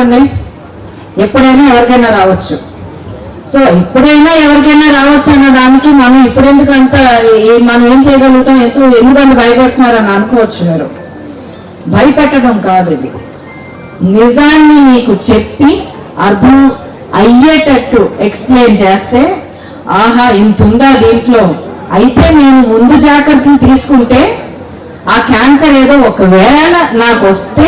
అనుకోండి ఎప్పుడైనా ఎవరికైనా రావచ్చు. సో ఎప్పుడైనా ఎవరికైనా రావచ్చు అన్న దానికి మనం ఇప్పుడెందుకు అంత మనం ఏం చేయగలుగుతాం? ఎందుకు ఎందుకంత భయపెడుతున్నారని అనుకోవచ్చు మీరు. భయపెట్టడం కాదు ఇది. నిజాన్ని మీకు చెప్పి అర్థం అయ్యేటట్టు ఎక్స్ప్లెయిన్ చేస్తే ఆహా ఇంత ఉందా దీంట్లో? అయితే నేను ముందు జాగ్రత్తలు తీసుకుంటే ఆ క్యాన్సర్ ఏదో ఒకవేళ నాకు వస్తే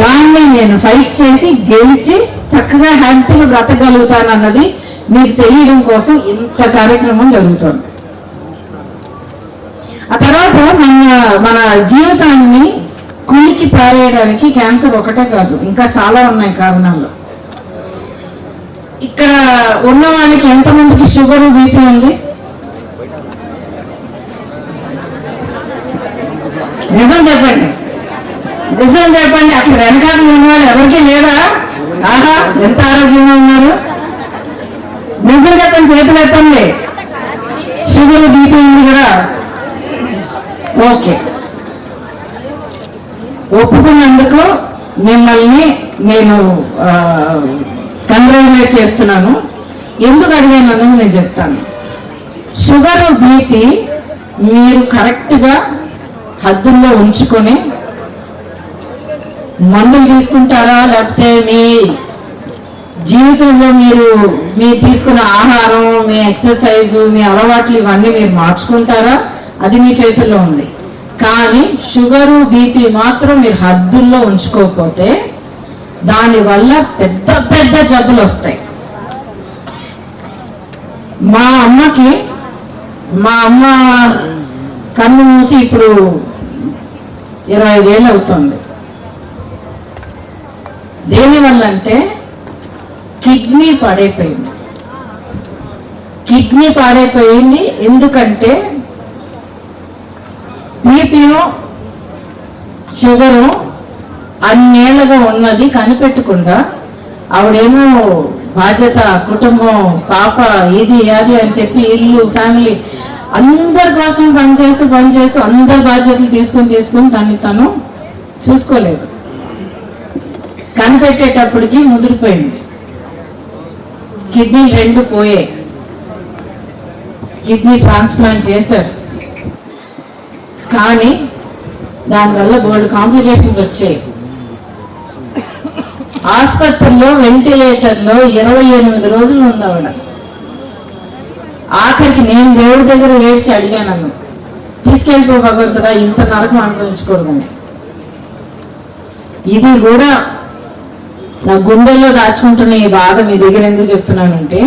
దాన్ని నేను ఫైట్ చేసి గెలిచి చక్కగా హెల్త్గా బ్రతకగలుగుతానన్నది మీకు తెలియడం కోసం ఇంత కార్యక్రమం జరుగుతుంది. ఆ తర్వాత మన మన జీవితాన్ని కులికి పారేయడానికి క్యాన్సర్ ఒకటే కాదు ఇంకా చాలా ఉన్నాయి కారణాలు ఇక్కడ ఉన్న వాళ్ళకి ఎంతమందికి షుగర్ బీపీ ఉంది? నిజం చెప్పండి. నిజం చెప్పండి అక్కడ వెనకాల ఉన్నవాళ్ళు ఎవరికి ఎవరికీ లేదా? ఆహా ఎంత ఆరోగ్యంగా ఉన్నారు? నిజం చెప్పండి చేతులు ఎత్తండి. షుగర్ బీపీ ఉంది కదా. ఓకే ఒప్పుకున్నందుకు మిమ్మల్ని నేను కంగ్రాచులేట్ చేస్తున్నాను. ఎందుకు అడిగానని నేను చెప్తాను. షుగర్ బీపీ మీరు కరెక్ట్గా హద్దుల్లో ఉంచుకొని మందులు తీసుకుంటారా లేకపోతే మీ జీవితంలో మీరు మీరు తీసుకున్న ఆహారం మీ ఎక్సర్సైజ్ మీ అలవాట్లు ఇవన్నీ మీరు మార్చుకుంటారా? అది మీ చేతుల్లో ఉంది. కానీ షుగరు బీపీ మాత్రం మీరు హద్దుల్లో ఉంచుకోకపోతే దానివల్ల పెద్ద పెద్ద జబ్బులు వస్తాయి. మా అమ్మకి మా అమ్మ కన్ను మూసి ఇప్పుడు ఇరవై వేలు అవుతుంది. దేనివల్ల అంటే కిడ్నీ పాడైపోయింది. కిడ్నీ పాడైపోయింది ఎందుకంటే బీపీను షుగరు అన్నేళ్ళగా ఉన్నది కనిపెట్టకుండా ఆవిడేమో బాధ్యత కుటుంబం పాప ఇది అది అని చెప్పి ఇల్లు ఫ్యామిలీ అందరి కోసం పనిచేస్తూ పనిచేస్తూ అందరి బాధ్యతలు తీసుకొని తీసుకొని తను తను చూసుకోలేదు. కనిపెట్టేటప్పటికి ముదిరిపోయింది. కిడ్నీ రెండు పోయాయి. కిడ్నీ ట్రాన్స్ప్లాంట్ చేశారు. కానీ దానివల్ల బోర్డు కాంప్లికేషన్స్ వచ్చాయి. ఆసుపత్రిలో వెంటిలేటర్లో ఇరవై ఎనిమిది రోజులు ఉంది ఆఖరికి నేను దేవుడి దగ్గర లేచి అడిగాను తీసుకెళ్ళిపో భగవంతుడా ఇంత నరకం అనుభవించకూడదని. ఇది కూడా నా గుండెల్లో దాచుకుంటున్న ఈ బాధ మీ దగ్గర ఎందుకు చెప్తున్నానంటే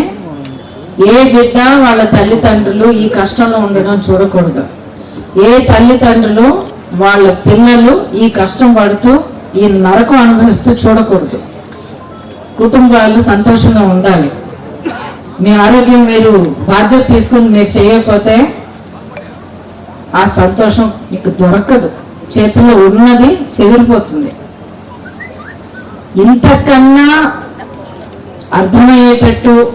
ఏ బిడ్డ వాళ్ళ తల్లిదండ్రులు ఈ కష్టంలో ఉండడం చూడకూడదు. ఏ తల్లిదండ్రులు వాళ్ళ పిల్లలు ఈ కష్టం పడుతూ ఈ నరకం అనుభవిస్తూ చూడకూడదు. కుటుంబాలు సంతోషంగా ఉండాలి. మీ ఆరోగ్యం మీరు బాధ్యత తీసుకుని మీరు చేయకపోతే ఆ సంతోషం మీకు దొరకదు. చేతిలో ఉన్నది చెదిరిపోతుంది. ఇంతకన్నా అర్థమయ్యేటట్టు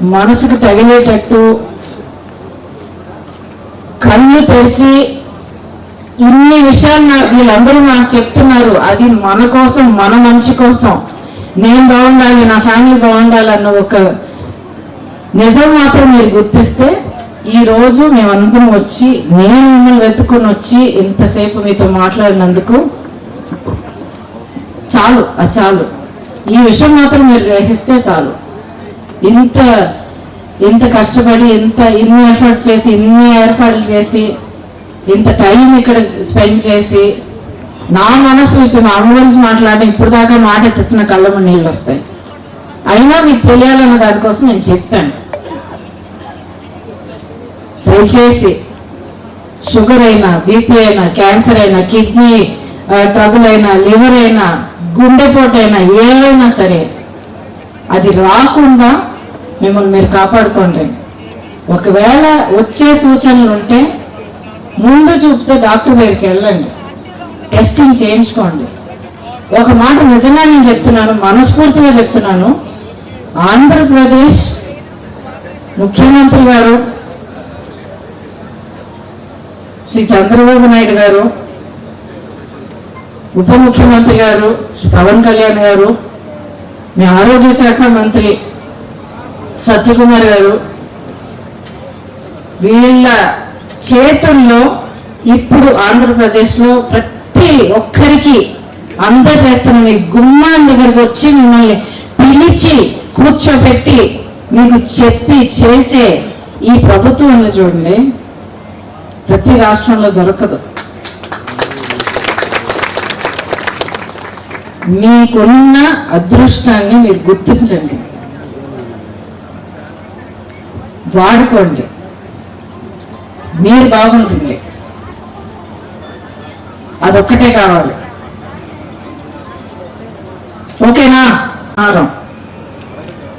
మనసుకు తగిలేటట్టు కళ్ళు తెరిచి ఇన్ని విషయాలు వీళ్ళందరూ నాకు చెప్తున్నారు. అది మన కోసం మన మనిషి కోసం. నేను బాగుండాలి నా ఫ్యామిలీ బాగుండాలి అన్న ఒక నిజం మాత్రం మీరు గుర్తిస్తే ఈ రోజు అనుకుని వచ్చి నేను మిమ్మల్ని వెతుకుని వచ్చి ఇంతసేపు మీతో మాట్లాడినందుకు చాలు అది చాలు. ఈ విషయం మాత్రం మీరు గ్రహిస్తే చాలు. ఇంత ఇంత కష్టపడి ఇంత ఇన్ని ఎఫర్ట్ చేసి ఇన్ని ఏర్పాట్లు చేసి ఇంత టైం ఇక్కడ స్పెండ్ చేసి నా మనసు ఇప్పుడు మా అమ్మ గురించి మాట్లాడడం ఇప్పుడు దాకా మాట ఎత్తుతున్న కళ్ళము నీళ్ళు వస్తాయి. అయినా మీకు తెలియాలన్న దానికోసం నేను చెప్పాను. దయచేసి షుగర్ అయినా బీపీ అయినా క్యాన్సర్ అయినా కిడ్నీ ట్రబుల్ అయినా లివర్ అయినా గుండెపోటైనా ఏదైనా ఏవైనా సరే అది రాకుండా మిమ్మల్ని మీరు కాపాడుకోండి. ఒకవేళ వచ్చే సూచనలు ఉంటే ముందు చూపుతో డాక్టర్ దగ్గరికి వెళ్ళండి. టెస్టింగ్ చేయించుకోండి. ఒక మాట నిజంగా నేను చెప్తున్నాను మనస్ఫూర్తిగా చెప్తున్నాను. ఆంధ్రప్రదేశ్ ముఖ్యమంత్రి గారు శ్రీ చంద్రబాబు నాయుడు గారు ఉప ముఖ్యమంత్రి గారు పవన్ కళ్యాణ్ గారు మీ ఆరోగ్య శాఖ మంత్రి సత్యకుమార్ గారు వీళ్ళ చేతుల్లో ఇప్పుడు ఆంధ్రప్రదేశ్లో ప్రతి ఒక్కరికి అందజేస్తున్న మీ గుమ్మాన్ దగ్గరికి వచ్చి మిమ్మల్ని పిలిచి కూర్చోబెట్టి మీకు చెప్పి చేసే ఈ ప్రభుత్వం చూడండి. ప్రతి రాష్ట్రంలో దొరకదు. మీకున్న అదృష్టాన్ని మీరు గుర్తించండి. వాడుకోండి. మీరు బాగుంటుంది. అదొక్కటే కావాలి. ఓకేనా? ఆహారం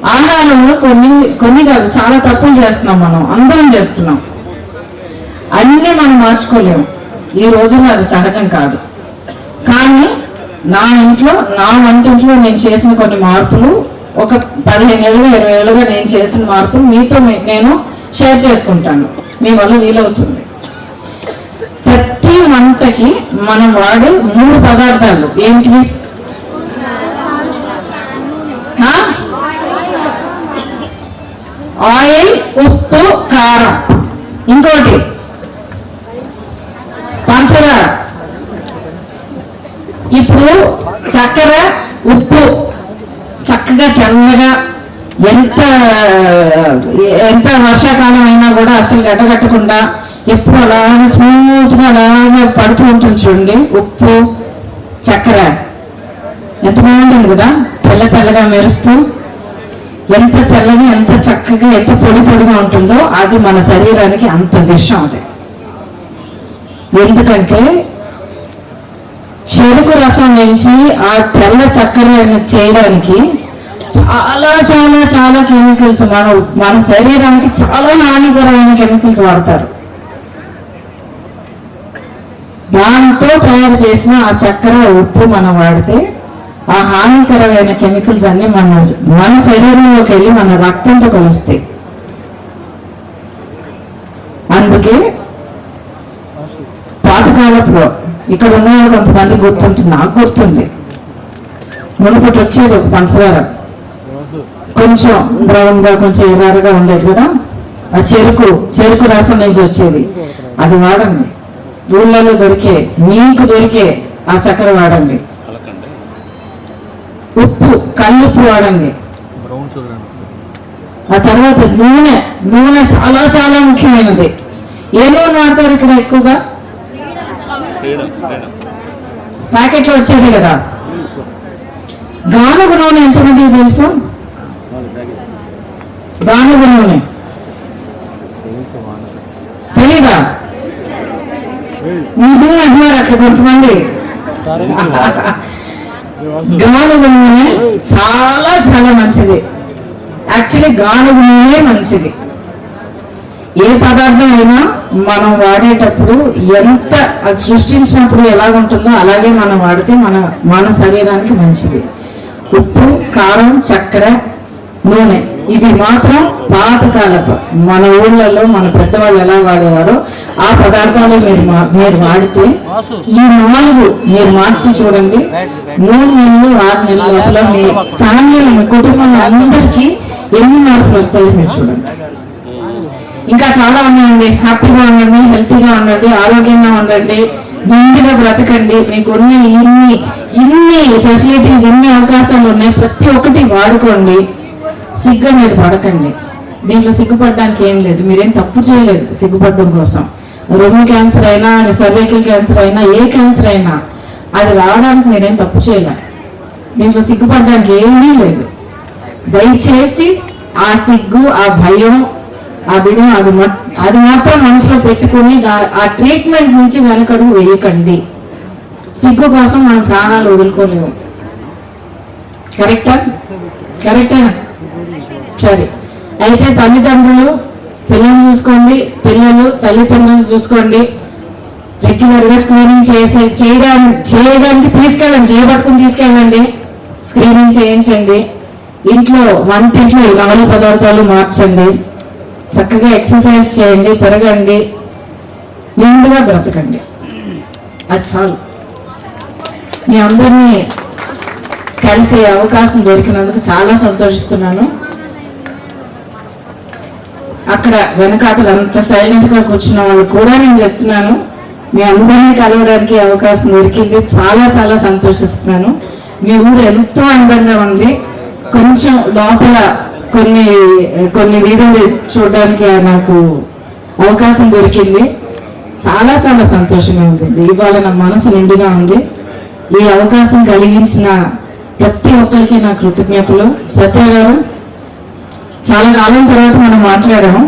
ఆహారంలో కొన్ని కొన్ని కాదు చాలా తప్పులు చేస్తున్నాం మనం. అందరం చేస్తున్నాం. అన్నీ మనం మార్చుకోలేము ఈ రోజుల్లో అది సహజం కాదు. కానీ నా ఇంట్లో నా వంటింట్లో నేను చేసిన కొన్ని మార్పులు ఒక పదిహేను ఏళ్ళుగా ఇరవై ఏళ్ళుగా నేను చేసిన మార్పులు మీతో నేను షేర్ చేసుకుంటాను. మీ వల్ల వీలవుతుంది. ప్రతి వంటకి మనం వాడే మూడు పదార్థాలు ఏంటివి ఆయిల్ ఉప్పు కారం. ఇంకోటి పంచదార ఇప్పుడు చక్కెర ఉప్పు చక్కగా తెల్లగా ఎంత ఎంత వర్షాకాలం అయినా కూడా అసలు గడ్డగట్టకుండా ఎప్పుడు అలాగే స్మూత్గా అలాగే పడుతూ ఉంటుంది చూడండి. ఉప్పు చక్కెర. ఎంత బాగుంటుంది కదా? తెల్ల తెల్లగా మెరుస్తూ ఎంత తెల్లగా ఎంత చక్కగా ఎంత పొడి పొడిగా ఉంటుందో అది మన శరీరానికి అంత విషం అది. ఎందుకంటే చెరుకు రసం నుంచి ఆ తెల్ల చక్కెర చేయడానికి చాలా చాలా చాలా కెమికల్స్ మన మన శరీరానికి చాలా హానికరమైన కెమికల్స్ వాడతారు. దాంతో తయారు చేసిన ఆ చక్కెర ఉప్పు మనం వాడితే ఆ హానికరమైన కెమికల్స్ అన్ని మన మన శరీరంలోకి వెళ్ళి మన రక్తంతో కలుస్తాయి. అందుకే పాతకాలపు ఇక్కడ ఉన్న కొంతమంది గుర్తుంటుంది నాకు గుర్తుంది. మునుపటి వచ్చేది ఒక పంచదార. కొంచెం బ్రౌన్గా కొంచెం ఎర్రగా ఉండేది కదా? ఆ చెరుకు చెరుకు రసం నుంచి వచ్చేది. అది వాడండి. ఊళ్ళలో దొరికే మీకు దొరికే ఆ చక్కెర వాడండి. ఉప్పు కల్లుప్పు వాడండి. ఆ తర్వాత నూనె నూనె చాలా చాలా ముఖ్యమైనది. ఏ నూనె వాడతారు ఇక్కడ ఎక్కువగా? ప్యాకెట్లో వచ్చేది కదా. గానుగ నూనె ఎంతమందికి తెలుసు గానుగ నూనె తెలీదా మీకు అంటున్నారు అక్కడ కొంతమంది. గానుగ నూనె చాలా చాలా మంచిది. యాక్చువల్లీ గానుగ నూనె మంచిది. ఏ పదార్థం అయినా మనం వాడేటప్పుడు ఎంత అది సృష్టించినప్పుడు ఎలా ఉంటుందో అలాగే మనం వాడితే మన మన శరీరానికి మంచిది. ఉప్పు కారం చక్కెర నూనె. ఇది మాత్రం పాతకాలపు మన ఊళ్ళలో మన పెద్దవాళ్ళు ఎలా వాడేవారో ఆ పదార్థాలు మీరు మా- మీరు వాడితే ఈ నాలుగు మీరు మార్చి చూడండి. మూడు నెలలు ఆరు నెలల లోపల మీ ఫ్యామిలీ మీ కుటుంబంలో అందరికీ ఎన్ని మార్పులు వస్తాయో మీరు చూడండి. ఇంకా చాలా ఉన్నాయండి. హ్యాపీగా ఉండండి హెల్తీగా ఉండండి ఆరోగ్యంగా ఉండండి. నిండుగా బ్రతకండి. మీకు ఉన్న ఇన్ని ఇన్ని ఫెసిలిటీస్ ఇన్ని అవకాశాలు ఉన్నాయి. ప్రతి ఒక్కటి వాడుకోండి. సిగ్గు అనేది పడకండి. దీంట్లో సిగ్గుపడడానికి ఏం లేదు. మీరేం తప్పు చేయలేదు సిగ్గుపడడం కోసం. రొమ్ము క్యాన్సర్ అయినా సర్వైకల్ క్యాన్సర్ అయినా ఏ క్యాన్సర్ అయినా అది రావడానికి మీరేం తప్పు చేయలేదు దీంట్లో సిగ్గుపడడానికి ఏమీ లేదు. దయచేసి ఆ సిగ్గు ఆ భయం ఆ బిడ అది అది మాత్రం మనసులో పెట్టుకుని ఆ ట్రీట్మెంట్ నుంచి వెనకడుగు వేయకండి. సిగ్గు కోసం మనం ప్రాణాలు వదులుకోలేము. కరెక్టా? కరెక్టా సరే. అయితే తల్లిదండ్రులు పిల్లల్ని చూసుకోండి. పిల్లలు తల్లిదండ్రులు చూసుకోండి. రెగ్యులర్గా స్క్రీనింగ్ చేసే చేయడానికి చేయడానికి తీసుకెళ్ళండి. చేయబట్టుకుని తీసుకెళ్ళండి. స్క్రీనింగ్ చేయించండి. ఇంట్లో వంటింట్లో ఈ పదార్థాలు మార్చండి. చక్కగా ఎక్సర్సైజ్ చేయండి తిరగండి నిండుగా బ్రతకండి. అది చాలు. మీ అందరినీ కలిసే అవకాశం దొరికినందుకు చాలా సంతోషిస్తున్నాను. అక్కడ వెనకాతలు అంత సైలెంట్గా కూర్చున్న వాళ్ళు కూడా నేను చెప్తున్నాను. మీ అందరినీ కలవడానికి అవకాశం దొరికింది. చాలా చాలా సంతోషిస్తున్నాను. మీ ఊరు ఎంతో అందంగా ఉంది. కొంచెం లోపల కొన్ని కొన్ని వీధులు చూడడానికి నాకు అవకాశం దొరికింది. చాలా చాలా సంతోషంగా ఉంది. ఇవాళ నా మనసు నిండుగా ఉంది. ఈ అవకాశం కలిగించిన ప్రతి ఒక్కరికి నా కృతజ్ఞతలు. సత్య గారు చాలా కాలం తర్వాత మనం మాట్లాడాము.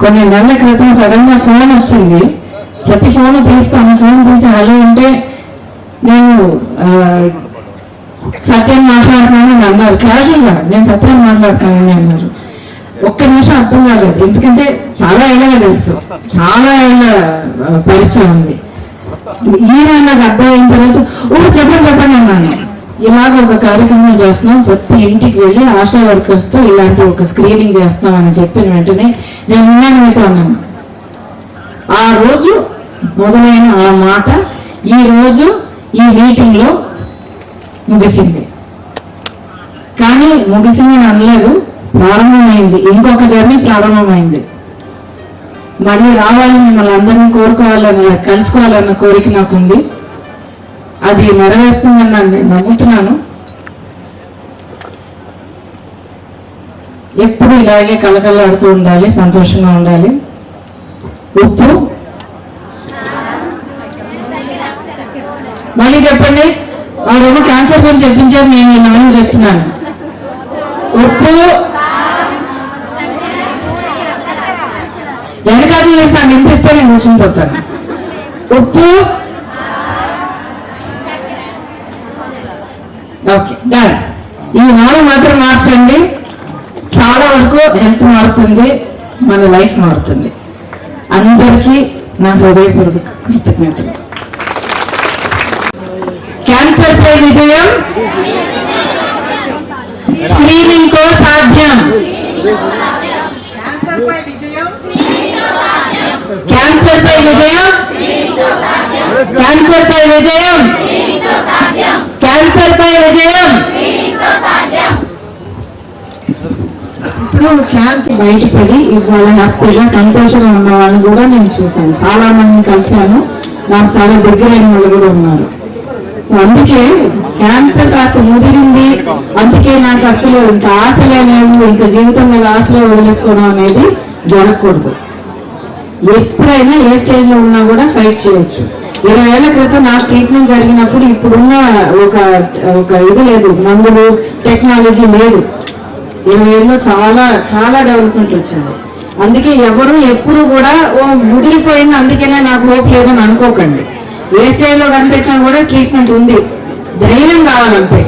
కొన్ని నెలల క్రితం సడన్గా ఫోన్ వచ్చింది. ప్రతి ఫోన్ తీస్తాను ఫోన్ తీసి హలో అంటే నేను సత్యం మాట్లాడుతున్నాను అని అన్నారు క్యాజువల్గా నేను సత్యం మాట్లాడుతున్నానని అన్నారు. ఒక్క నిమిషం అర్థం కాలేదు. ఎందుకంటే చాలా ఏళ్ళగా తెలుసు. చాలా ఏళ్ళ పరిచయం ఉంది. ఈయన నాకు అర్థమైన తర్వాత ఓ చెప్పండి చెప్పండి అన్నాను. ఇలాగ ఒక కార్యక్రమం చేస్తున్నాం. ప్రతి ఇంటికి వెళ్ళి ఆశా వర్కర్స్తో ఇలాంటి ఒక స్క్రీనింగ్ చేస్తాం అని చెప్పిన వెంటనే నేను ఉన్నాను మీతో అన్నాను. ఆ రోజు మొదలైన ఆ మాట ఈ రోజు ఈ మీటింగ్లో ముగిసింది. కానీ ముగిసింది అని అనలేదు ప్రారంభమైంది. ఇంకొక జర్నీ ప్రారంభమైంది. మళ్ళీ రావాలి మిమ్మల్ని అందరినీ కోరుకోవాలని కలుసుకోవాలన్న కోరిక నాకుంది. అది నెరవేరుతుందని నేను నవ్వుతున్నాను. ఎప్పుడు ఇలాగే కలకలాడుతూ ఉండాలి సంతోషంగా ఉండాలి. ఉప్పు. మళ్ళీ చెప్పండి. వారేమో చెప్పించారు నేను నాన్న చెప్తున్నాను. ఉప్పు వెనకాల చేసి వినిపిస్తే నేను కూర్చుని పోతాను. ఉప్పు ఓకే డన్ ఈ నాలుగు మాత్రం మార్చండి. చాలా వరకు హెల్త్ మారుతుంది మన లైఫ్ మారుతుంది. అందరికీ నా హృదయపూర్వక కృతజ్ఞతలు. క్యాన్సర్ పై విజయం స్క్రీనింగ్తో సాధ్యం. క్యాన్సర్ పై విజయం? క్యాన్సర్ పై విజయం? క్యాన్సర్ పై విజయం? ఇప్పుడు క్యాన్సర్ బయటపడి ఇవాళ హ్యాపీగా సంతోషంగా ఉన్న వాళ్ళని కూడా నేను చూశాను. చాలా మందిని కలిశాను. నాకు చాలా దగ్గరైన వాళ్ళు కూడా ఉన్నారు. అందుకే క్యాన్సర్ కాస్త ముదిరింది. అందుకే నాకు అసలు ఇంకా ఆశలే లేవు ఇంకా జీవితం మీద ఆశలే వదిలేసుకోవడం అనేది జరగకూడదు. ఎప్పుడైనా ఏ స్టేజ్లో ఉన్నా కూడా ఫైట్ చేయొచ్చు. ఇరవై ఏళ్ళ క్రితం నాకు ట్రీట్మెంట్ జరిగినప్పుడు ఇప్పుడున్న ఒక ఒక ఇది లేదు మందులు టెక్నాలజీ లేదు. ఇరవై ఏళ్ళలో చాలా చాలా డెవలప్మెంట్ వచ్చింది. అందుకే ఎవరు ఎప్పుడు కూడా ఓ ముదిరిపోయింది అందుకనే నాకు హోప్ లేదని అనుకోకండి. ఏ స్టేజ్ కనిపెట్టినా కూడా ట్రీట్మెంట్ ఉంది. ధైర్యం కావాలంతే